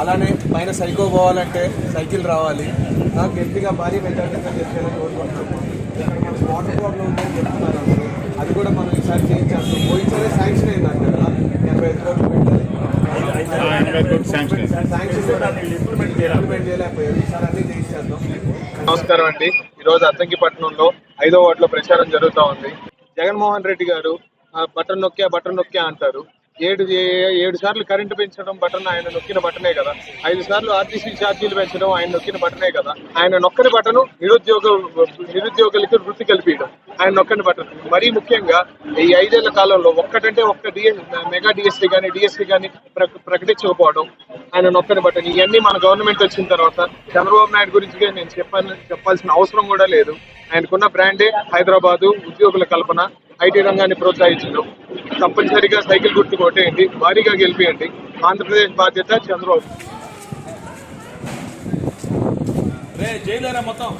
అలానే పైన సైకో పోవాలంటే సైకిల్ రావాలి. నాకు గట్టిగా భారీ మెజార్టీతో చేసేయాలని కోరుకుంటున్నాము ఇక్కడ మనకు వాటర్ ప్రాబ్లం ఉందని చెప్తున్నారు అది కూడా మనం ఈసారి చేయించాము పోయినసారి శాంక్షన్ అయిందంట అక్కడ ఎనభై ఐదు కోట్లు పెట్టాలి. చేయించేద్దాం. నమస్కారం అండి. ఈరోజు అద్దంకిపట్నంలో ఐదో వార్డులో ప్రచారం జరుగుతూ ఉంది. జగన్మోహన్ రెడ్డి గారు ఆ, బటన్ నొక్కే బటన్ నొక్కే అంటారు. ఏడు ఏ- ఏడు సార్లు కరెంటు పెంచడం బటన్ ఆయన నొక్కిన బటనే కదా. ఐదు సార్లు ఆర్టీసీ ఛార్జీలు పెంచడం ఆయన నొక్కిన బటనే కదా. ఆయన నొక్కని బటను నిరుద్యోగ నిరుద్యోగులకి వృత్తి కల్పించడం ఆయన నొక్కని బటన్. మరీ ముఖ్యంగా ఈ ఐదేళ్ళ కాలంలో ఒక్కటంటే ఒక్క డిఎస్ మెగా డిఎస్సీ కానీ డిఎస్సీ కానీ ప్రకటించకపోవడం ఆయన నొక్కని బటన్. ఇవన్నీ మన గవర్నమెంట్ వచ్చిన తర్వాత చంద్రబాబు నాయుడు గురించి నేను చెప్పాలి చెప్పాల్సిన అవసరం కూడా లేదు. ఆయనకున్న బ్రాండే హైదరాబాదు ఉద్యోగుల కల్పన ఐటీ రంగాన్ని ప్రోత్సహించడం తప్పనిసరిగా సైకిల్ గుర్తు కొట్టేయండి భారీగా గెలిపియండి. ఆంధ్రప్రదేశ్ బాధ్యత చంద్రబాబు. మొత్తం?